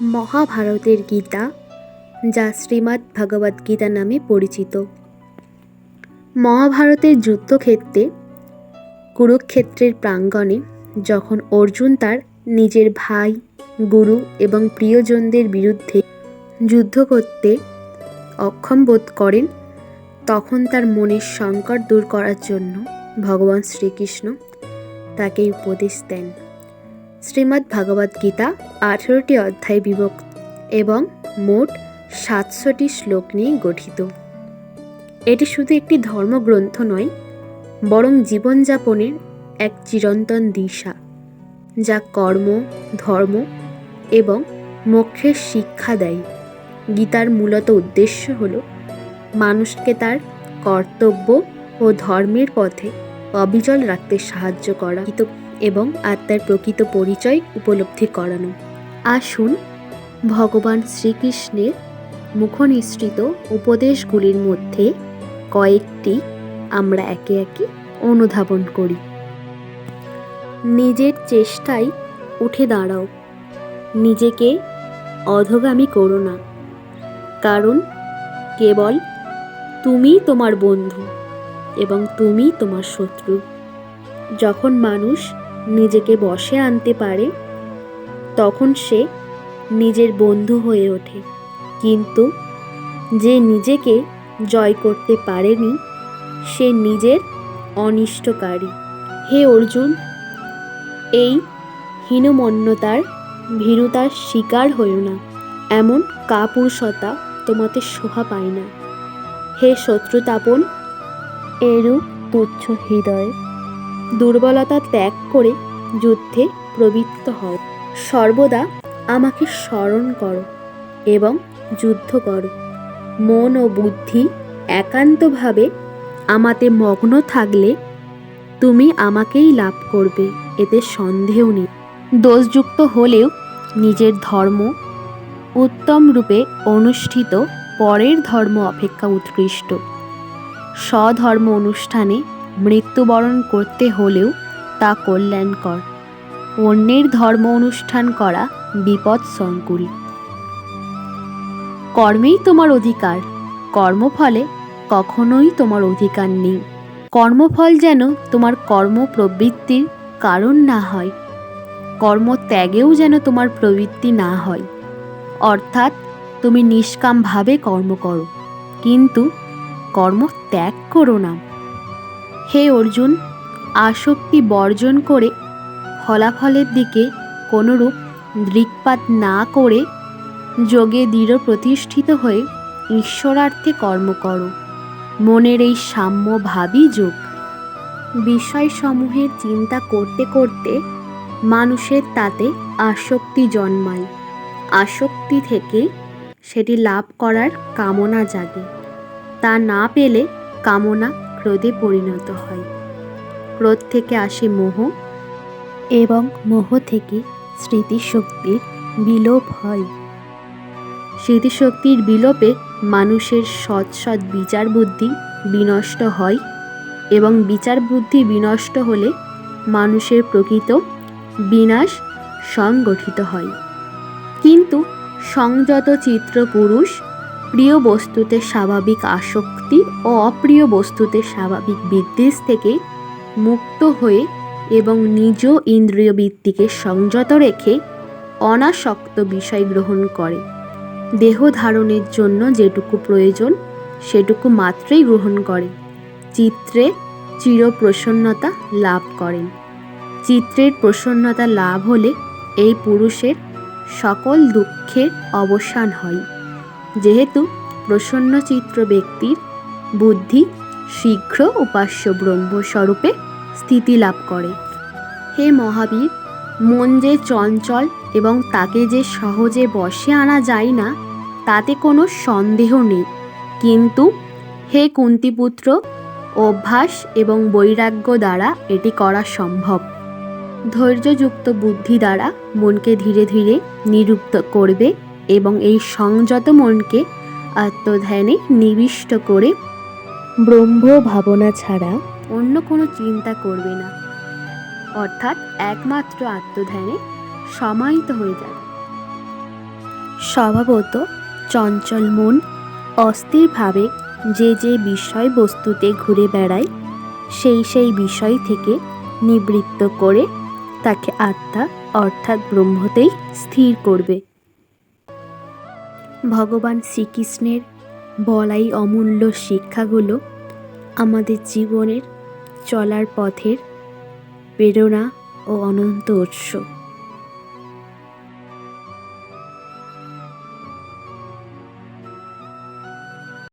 মহাভারতের গীতা, যা শ্রীমদ্ ভগবদ্ গীতা নামে পরিচিত। মহাভারতের যুদ্ধক্ষেত্রে, কুরুক্ষেত্রের প্রাঙ্গণে যখন অর্জুন তার নিজের ভাই, গুরু এবং প্রিয়জনদের বিরুদ্ধে যুদ্ধ করতে অক্ষম বোধ করেন, তখন তার মনের সংকট দূর করার জন্য ভগবান শ্রীকৃষ্ণ তাকে উপদেশ দেন। শ্রীমদ্ ভগবদ্ গীতা আঠেরোটি অধ্যায় বিভক্ত এবং মোট সাতশোটি শ্লোক নিয়ে গঠিত। এটি শুধু একটি ধর্মগ্রন্থ নয়, বরং জীবনযাপনের এক চিরন্তন দিশা, যা কর্ম, ধর্ম এবং মোক্ষের শিক্ষা দেয়। গীতার মূলত উদ্দেশ্য হল মানুষকে তার কর্তব্য ও ধর্মের পথে অবিচল রাখতে সাহায্য করা। এবং আত্মার প্রকৃত পরিচয় উপলব্ধি করানো। আসুন, ভগবান শ্রীকৃষ্ণের মুখনিসৃত উপদেশগুলির মধ্যে কয়েকটি আমরা একে একে অনুধাবন করি। নিজের চেষ্টায় উঠে দাঁড়াও। নিজেকে অধগামী করো না। কারণ কেবল তুমি তোমার বন্ধু এবং তুমি তোমার শত্রু। যখন মানুষ নিজেকে বসে আনতে পারে, তখন সে নিজের বন্ধু হয়ে ওঠে। কিন্তু যে নিজেকে জয় করতে পারেনি, সে নিজের অনিষ্টকারী। হে অর্জুন, এই হীনমন্যতার ভীরুতার শিকার হইও না। এমন কাপুরুষতা তোমাতে শোভা পায় না। হে শত্রুতাপন, এরূপ তুচ্ছ হৃদয়। দুর্বলতা ত্যাগ করে যুদ্ধে প্রবৃত্ত হও। সর্বদা আমাকে স্মরণ করো এবং যুদ্ধ করো। মন ও বুদ্ধি একান্তভাবে আমাতে মগ্ন থাকলে তুমি আমাকেই লাভ করবে, এতে সন্দেহ নেই। দোষযুক্ত হলেও নিজের ধর্ম উত্তম রূপে অনুষ্ঠিত পরের ধর্ম অপেক্ষা উৎকৃষ্ট। স্বধর্ম অনুষ্ঠানে মৃত্যুবরণ করতে হলেও তা কল্যাণকর। অন্যের ধর্ম অনুষ্ঠান করা বিপদ সংকুল। কর্মেই তোমার অধিকার, কর্মফলে কখনোই তোমার অধিকার নেই। কর্মফল যেন তোমার কর্ম প্রবৃত্তির কারণ না হয় কর্ম ত্যাগেও যেন তোমার প্রবৃত্তি না হয়। অর্থাৎ তুমি নিষ্কামভাবে কর্ম করো, কিন্তু কর্ম ত্যাগ করো না। হে অর্জুন, আসক্তি বর্জন করে ফলাফলের দিকে কোনোরূপ দৃকপাত না করে যোগে দৃঢ় প্রতিষ্ঠিত হয়ে ঈশ্বরার্থে কর্ম করো। মনের এই সাম্য ভাবই যোগ। বিষয়সমূহের চিন্তা করতে করতে মানুষের তাতে আসক্তি জন্মায়। আসক্তি থেকে সেটি লাভ করার কামনা জাগে। তা না পেলে কামনা ক্রোধে পরিণত হয়। ক্রোধ থেকে আসে মোহ এবং মোহ থেকে স্মৃতিশক্তির বিলোপ হয়। স্মৃতিশক্তির বিলোপে মানুষের সৎ সৎ বিচার বুদ্ধি বিনষ্ট হয় এবং বিচার বুদ্ধি বিনষ্ট হলে মানুষের প্রকৃত বিনাশ সংগঠিত হয়। কিন্তু সংযত চিত্র পুরুষ প্রিয় বস্তুতে স্বাভাবিক আসক্তি ও অপ্রিয় বস্তুতে স্বাভাবিক বিদ্বেষ থেকে মুক্ত হয়ে এবং নিজ ইন্দ্রিয় বৃত্তিকে সংযত রেখে অনাসক্ত বিষয় গ্রহণ করে। দেহ ধারণের জন্য যেটুকু প্রয়োজন, সেটুকু মাত্রই গ্রহণ করে। চিত্রে চির প্রসন্নতা লাভ করেন। চিত্রের প্রসন্নতা লাভ হলে এই পুরুষের সকল দুঃখের অবসান হয়। যেহেতু প্রসন্ন চিত্র ব্যক্তির বুদ্ধি শীঘ্র উপাস্য ব্রহ্মস্বরূপে স্থিতি লাভ করে। হে মহাবীর, মন যে চঞ্চল এবং তাকে যে সহজে বসে আনা যায় না, তাতে কোনো সন্দেহ নেই। কিন্তু হে কুন্তিপুত্র, অভ্যাস এবং বৈরাগ্য দ্বারা এটি করা সম্ভব। ধৈর্যযুক্ত বুদ্ধি দ্বারা মনকে ধীরে ধীরে নিরুপ্ত করবে এবং এই সংযত মনকে আত্মধ্যানে নিবিষ্ট করে ব্রহ্ম ভাবনা ছাড়া অন্য কোনো চিন্তা করবে না। অর্থাৎ একমাত্র আত্মধ্যানে সমাহিত হয়ে যাবে। স্বভাবত চঞ্চল মন অস্থিরভাবে যে যে বিষয়বস্তুতে ঘুরে বেড়ায় সেই সেই বিষয় থেকে নিবৃত্ত করে তাকে আত্মা অর্থাৎ ব্রহ্মতেই স্থির করবে। ভগবান শ্রীকৃষ্ণের বলাই অমূল্য শিক্ষাগুলো আমাদের জীবনের চলার পথের প্রেরণা ও অনন্ত উৎস।